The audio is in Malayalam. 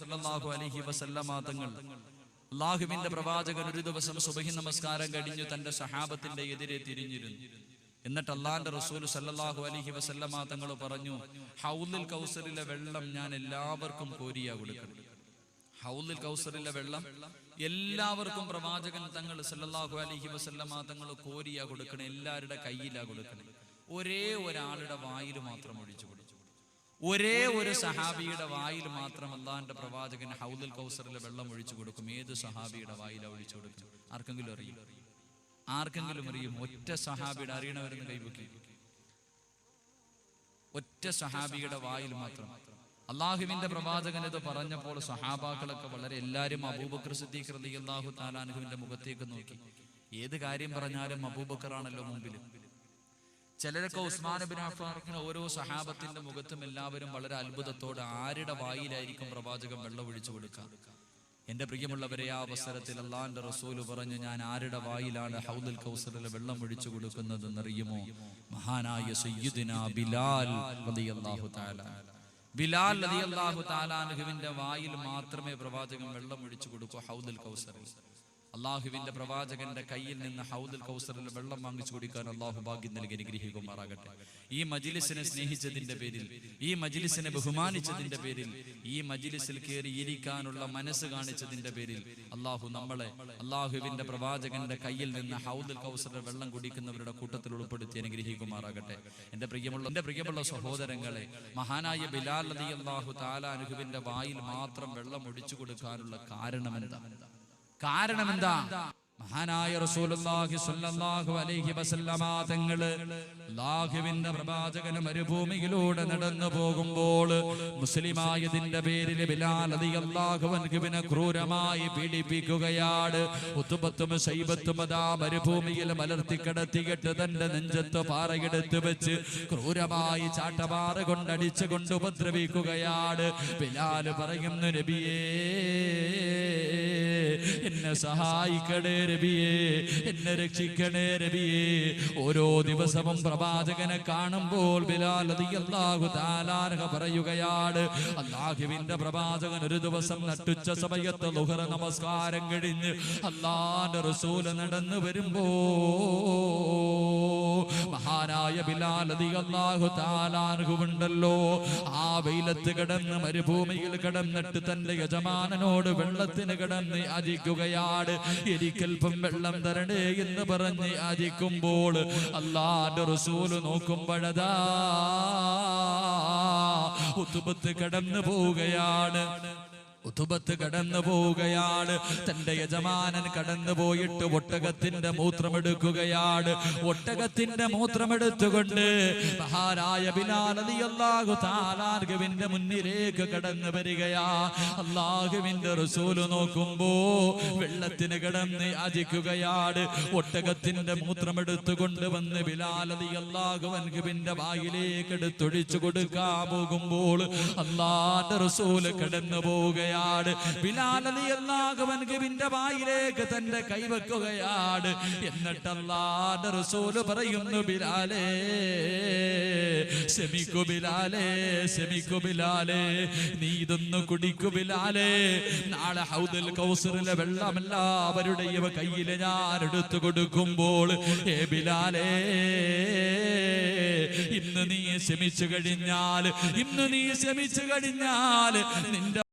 സല്ലല്ലാഹു അലൈഹി വസല്ലമ തങ്ങൾ. അള്ളാഹുവിന്റെ പ്രവാചകൻ ഒരു ദിവസം സുബഹി നമസ്കാരം കഴിഞ്ഞു തന്റെ സഹാബത്തിന്റെ എതിരെ തിരിഞ്ഞിരുന്നു. എന്നിട്ട് അള്ളാന്റെ റസൂൽ സല്ലല്ലാഹു അലൈഹി വസല്ലമ തങ്ങൾ പറഞ്ഞു ഹൗലിൽ കൗസറിലെ വെള്ളം ഞാൻ എല്ലാവർക്കും കോരിയാ കൊടുക്കണം ഹൗലിൽ കൗസറിലെ വെള്ളം എല്ലാവർക്കും പ്രവാചകൻ തങ്ങൾ സല്ലല്ലാഹു അലൈഹി വസല്ലമ തങ്ങൾ കോരിയാ കൊടുക്കണം എല്ലാവരുടെ കയ്യിലാ കൊടുക്കണം. ഒരേ ഒരാളുടെ വായിൽ മാത്രം ഒഴിച്ചു കൊടുത്തു. ഒരേ ഒരു സഹാബിയുടെ വായിൽ മാത്രം അള്ളാന്റെ പ്രവാചകൻ ഹൗദുൽ കൗസറിലെ വെള്ളം ഒഴിച്ചു കൊടുക്കും. ഏത് സഹാബിയുടെ വായിൽ ഒഴിച്ചു കൊടുക്കും? ആർക്കെങ്കിലും അറിയും? ആർക്കെങ്കിലും അറിയും. ഒറ്റ സഹാബിയുടെ അറിയണവരെന്ന് കൈവക്കി ഒറ്റ സഹാബിയുടെ വായിൽ മാത്രം. അള്ളാഹുവിന്റെ പ്രവാചകൻ ഇത് പറഞ്ഞപ്പോൾ സഹാബാക്കളൊക്കെ വളരെ എല്ലാവരും അബൂബക്കർ സിദ്ദീഖ് അള്ളാഹു താലാനുഹുവിന്റെ മുഖത്തേക്ക് നോക്കി. ഏത് കാര്യം പറഞ്ഞാലും അബൂബക്കറാണല്ലോ മുമ്പിൽ ചിലരൊക്കെ ഉസ്മാൻ ബിൻ അഫാറിന് ഓരോ സഹാബത്തിന്റെ മുഖത്തും എല്ലാവരും വളരെ അത്ഭുതത്തോടെ ആരുടെ വായിലായിരിക്കും പ്രവാചകം വെള്ളം ഒഴിച്ചു കൊടുക്കുക. എന്റെ പ്രിയമുള്ളവരെ ആ അവസരത്തിൽ അള്ളാന്റെ റസൂൽ പറഞ്ഞു ഞാൻ ആരുടെ വായിലാണ് ഹൗദുൽ കൗസറിൽ വെള്ളം ഒഴിച്ചു കൊടുക്കുന്നത് എന്നറിയുമോ മഹാനായ സയ്യുദിന ബിലാൽ റളിയല്ലാഹു തആല. ബിലാൽ റളിയല്ലാഹു തആലാനുഹുവിന്റെ വായിൽ മാത്രമേ പ്രവാചകം വെള്ളം ഒഴിച്ചു കൊടുക്കൂ ഹൗദുൽ കൗസറിൽ. അള്ളാഹുവിന്റെ പ്രവാചകന്റെ കയ്യിൽ നിന്ന് ഹൗദുൽ കൗസറിൽ വെള്ളം വാങ്ങിച്ചു കുടിക്കാൻ അള്ളാഹു ഭാഗ്യം നൽകി അനുഗ്രഹിക്കുമാറാകട്ടെ ഈ മജിലിസിനെ സ്നേഹിച്ചതിന്റെ പേരിൽ ഈ മജിലിസിനെ ബഹുമാനിച്ചതിന്റെ പേരിൽ ഈ മജിലിസിൽ കയറി ഇരിക്കാനുള്ള മനസ്സ് കാണിച്ചതിന്റെ പേരിൽ അള്ളാഹു നമ്മളെ അള്ളാഹുവിന്റെ പ്രവാചകന്റെ കയ്യിൽ നിന്ന് ഹൗദുൽ കൗസറിൽ വെള്ളം കുടിക്കുന്നവരുടെ കൂട്ടത്തിൽ ഉൾപ്പെടുത്തി അനുഗ്രഹിക്കുമാറാകട്ടെ എന്റെ പ്രിയമുള്ള എന്റെ പ്രിയമുള്ള സഹോദരങ്ങളെ മഹാനായ ബിലാൽ അലി അള്ളാഹു താലാനുഹുവിന്റെ വായിൽ മാത്രം വെള്ളം ഒഴിച്ചു കൊടുക്കാനുള്ള കാരണം എന്താ കാരണം എന്താ മഹാനായ റസൂലുള്ളാഹി സ്വല്ലല്ലാഹു അലൈഹി വസല്ലമ തങ്ങൾ അല്ലാഹുവിന്റെ പ്രവാചകന് മരുഭൂമിയിലൂടെ നടന്നു പോകുമ്പോൾ മുസ്ലിമായതിന്റെ പേരിൽ ബിലാൽ റളിയല്ലാഹു അൻഹുവിനെ ക്രൂരമായി പീഡിപ്പിക്കുകയാണ്. ഉത്തുബത്തും ശൈബത്തും അതാ മരുഭൂമിയിൽ മലർത്തി കിടത്തിയിട്ട് തന്റെ നെഞ്ചത്ത് പാറയെടുത്ത് വെച്ച് ക്രൂരമായി ചാട്ടപാറ കൊണ്ടടിച്ചു കൊണ്ട് ഉപദ്രവിക്കുകയാണ്. ബിലാൽ പറയുന്നു നബിയേ എന്നെ സഹായിക്കണേ രബിയേ എന്നെ രക്ഷിക്കണേ രബിയേ ഓരോ ദിവസവും പ്രവാചകനെ കാണുമ്പോൾ ബിലാൽ അള്ളാഹു താലാർഹ പറയുകയാണ്. അള്ളാഹുവിന്റെ പ്രവാചകൻ ഒരു ദിവസം നട്ടുച്ച സമയത്ത് ലുഹറ നമസ്കാരം കഴിഞ്ഞ് അള്ളാന്റെ റസൂൽ നടന്നു വരുമ്പോ മഹാനായ താലാർഹുണ്ടല്ലോ ആ വെയിലത്ത് കിടന്ന് മരുഭൂമിയിൽ കിടന്നിട്ട് തന്റെ യജമാനനോട് വെള്ളത്തിന് കിടന്ന് അരിക്കുകയാണ് എനിക്കൽപ്പം വെള്ളം തരണേ എന്ന് പറഞ്ഞ് അരിക്കുമ്പോൾ അള്ളാന്റെ റസൂൽ നോക്കുമ്പോഴതാ ഉത്തുപത്ത് കടന്നു പോവുകയാണ്. ഉത്തുബത്ത് കടന്നു പോവുകയാണ്. തന്റെ യജമാനൻ കടന്നു പോയിട്ട് ഒട്ടകത്തിന്റെ മൂത്രമെടുക്കുകയാണ്. ഒട്ടകത്തിന്റെ മൂത്രമെടുത്തുകൊണ്ട് മഹാരായ ബിലാൽ അലിയല്ലാഹു താലാർഗുവിന്റെ മുന്നിലേക്ക് കടന്നു വരികയാ. അള്ളാഹുവിന്റെ റസൂൽ നോക്കുമ്പോ വെള്ളത്തിന് കിടന്ന് യാചിക്കുകയാണ്. ഒട്ടകത്തിന്റെ മൂത്രമെടുത്തുകൊണ്ട് വന്ന് ബിലാൽ അല്ലാഹു അൻഹുവിന്റെ വായിലേക്ക് എടുത്തൊഴിച്ചു കൊടുക്കാൻ പോകുമ്പോൾ അള്ളാന്റെ റസൂൽ കടന്നു പോവുകയാണ് ബിലാൽ എന്നാകുമൻ അൻഹുവിന്റെ വായിലേക്ക് തന്റെ കൈവെക്കുകയാണ് എന്നിട്ട് അള്ളാന്റെ റസൂൽ പറയുന്നു ബിലാലേ ശമിക്കു ബിലാലേ ശമിക്കു ബിലാലേ നീ ഇതൊന്ന് കുടിക്കു ബിലാലേ. നാളെ ഹൗദൽ കൗസറിലെ വെള്ളം എല്ലാവരുടെയും കയ്യിൽ ഞാൻ എടുത്തു കൊടുക്കുമ്പോൾ ഏ ബിലാലേ ഇന്ന് നീ ശമിച്ചു കഴിഞ്ഞാൽ ഇന്ന് നീ ശമിച്ചു കഴിഞ്ഞാൽ നിന്റെ